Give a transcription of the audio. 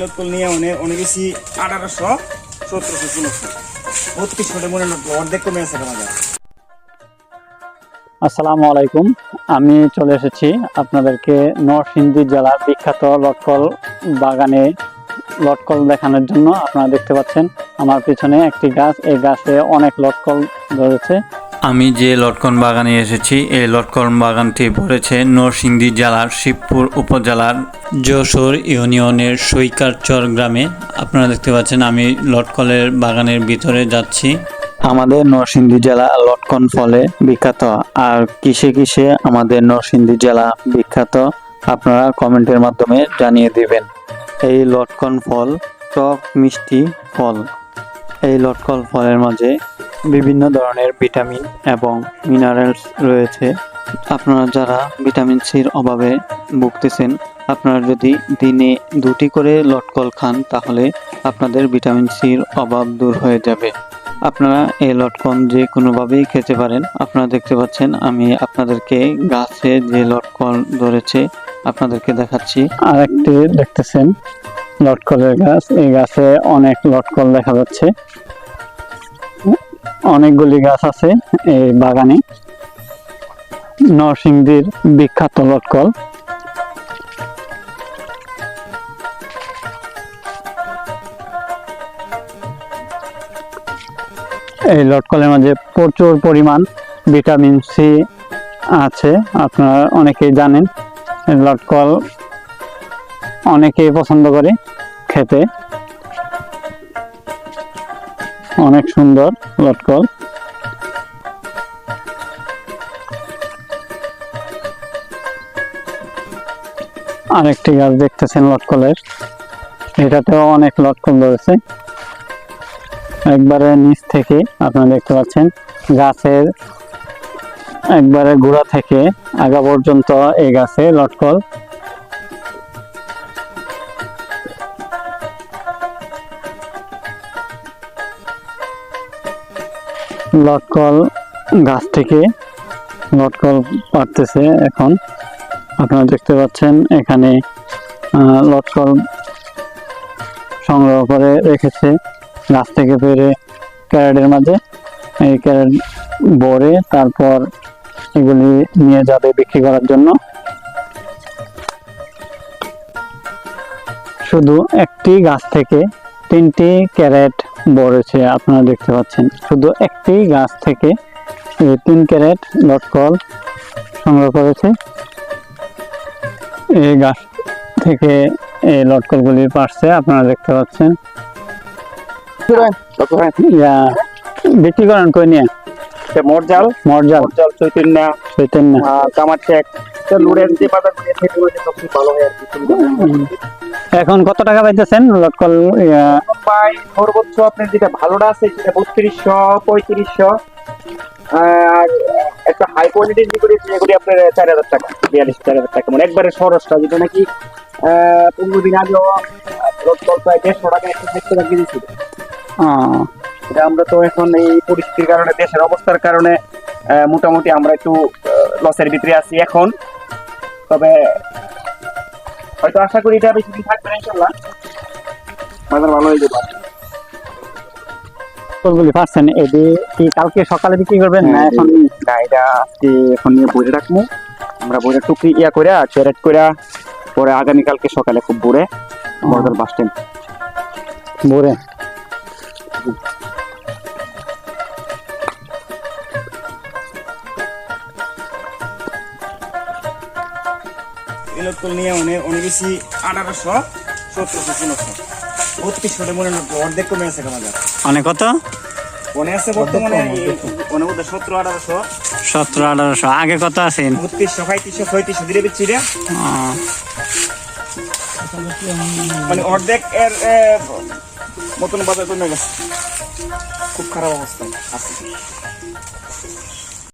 লটকল নিয়ে অনেক অনেক বেশি আঠারোশো, সতেরোশো ষোলোশো বত্রিশশো মনে অর্ধেক কমে আছে আমাদের। আসসালামু আলাইকুম। আমি চলে এসেছি আপনাদেরকে নরসিংদী জেলার বিখ্যাত লটকল বাগানে লটকল দেখানোর জন্য। আপনারা দেখতে পাচ্ছেন আমার পিছনে একটি গাছ। এই গাছে অনেক লটকল ধরেছে। আমি যে লটকন বাগানে এসেছি, এই লটকন বাগানটি পড়েছে নরসিংদী জেলার শিবপুর উপজেলার যশোর ইউনিয়নের সৈকারচর গ্রামে। আপনারা দেখতে পাচ্ছেন আমি লটকলের বাগানের ভিতরে যাচ্ছি। আমাদের নরসিংদী জেলা লটকন ফলে বিখ্যাত। আর কিসে কিসে আমাদের নরসিংদী জেলা বিখ্যাত, আপনারা কমেন্টের মাধ্যমে জানিয়ে দিবেন। এই লটকন ফল, টক মিষ্টি ফল। এই লটকল ফলের মাঝে বিভিন্ন ধরনের ভিটামিন এবং মিনারেলস রয়েছে। আপনারা যারা ভিটামিন সির অভাবে ভুগতেছেন, আপনারা যদি দিনে দুটি করে লটকল খান, তাহলে আপনাদের ভিটামিন সির অভাব দূর হয়ে যাবে। আপনারা এই লটকন যে কোনোভাবেই খেতে পারেন, আপনারা দেখতে পাচ্ছেন আমি আপনাদেরকে গাছে যে লটকন ধরেছে, আপনাদেরকে দেখাচ্ছি। আর একটি দেখতেছেন। লটকলের গাছ, এই গাছে অনেক লটকল দেখা যাচ্ছে। অনেকগুলি গাছ আছে এই বাগানে। নরসিংদীর বিখ্যাত লটকল। এই লটকলের মাঝে প্রচুর পরিমাণ ভিটামিন সি আছে, আপনারা অনেকেই জানেন। লটকল অনেকেই পছন্দ করে খেতে। অনেক সুন্দর লটকল। আরেকটি গাছ দেখতেছেন লটকলের। এটাতেও অনেক লটকল রয়েছে। একবারে নিচ থেকে আপনারা দেখতে পাচ্ছেন, গাছের একবারে গোড়া থেকে আগা পর্যন্ত এই গাছে লটকল। লটকল গাছ থেকে লটকল পারতেছে এখন। আপনারা দেখতে পাচ্ছেন এখানে লটকল সংগ্রহ করে রেখেছে। গাছ থেকে পেরে ক্যারেটের মাঝে, এই ক্যারেট ভরে তারপর এগুলি নিয়ে যাবে বিক্রি করার জন্য। শুধু একটি গাছ থেকে তিনটি ক্যারেট বড়েছে আপনারা দেখতে পাচ্ছেন। শুধু একটি গাছ থেকে এই তিন ক্যারেট লটকল সংগ্রহ করেছে। এই গাছ থেকে এই লটকলগুলি পারছে আপনারা দেখতে পাচ্ছেন। বিক্রি করেন কই নিয়ে? মরজাল মরজাল মরজাল চৈতন্য। চৈতন্য। এখন কত টাকা পাইতেছেন লটকল পাই সর্বোচ্চ আপনার যেটা ভালোটা আছে সেটা বত্রিশশো পঁয়ত্রিশশো আর একটা হাই কোয়ালিটির যেগুলি যেগুলি আপনার চার হাজার টাকা বিয়াল্লিশ চার হাজার টাকা। মানে একবারে সরসটা যেটা নাকি পনেরো দিন আগেও প্রায় দেড়শো টাকা একশো ষাট টাকা কেজি ছিল এটা আমরা তো এখন এই পরিস্থিতির কারণে দেশের অবস্থার কারণে মোটামুটি আমরা একটু লসের ভিতরে আছি এখন। তবে হয়তো আশা করি এটা বেশি দিন থাকবে না ইনশাল্লাহ। বাজার ভালো হয়ে যাবে। লটকলগুলি পারছেন? এটি কি কালকে সকালে বিক্রি করবেন না হ্যাঁ, এখন? না এটা আজকে এখন নিয়ে বসে রাখব আমরা বসে টুকরি ইয়া করে ক্যারেট করে পরে আগামীকালকে সকালে খুব ভোরে বড়দের বাস স্ট্যান্ড ভোরে। ইলেকট্রল নিয়ে অনেক অনেক বেশি আঠারোশো সতেরোশো ষোলোশো বত্রিশশো মনে অর্ধেক কমে আছে আমাদের অনেক কত? মনে আছে বর্তমানে মনে মধ্যে সতেরো আঠারোশো। সতেরো আঠারোশো। আগে কত আছেন বত্রিশশো পঁয়ত্রিশশো ছয়ত্রিশশো দিলে দিচ্ছি রে। মানে অর্ধেক এর মতন বাজার কমে গেছে। খুব খারাপ অবস্থা আছে।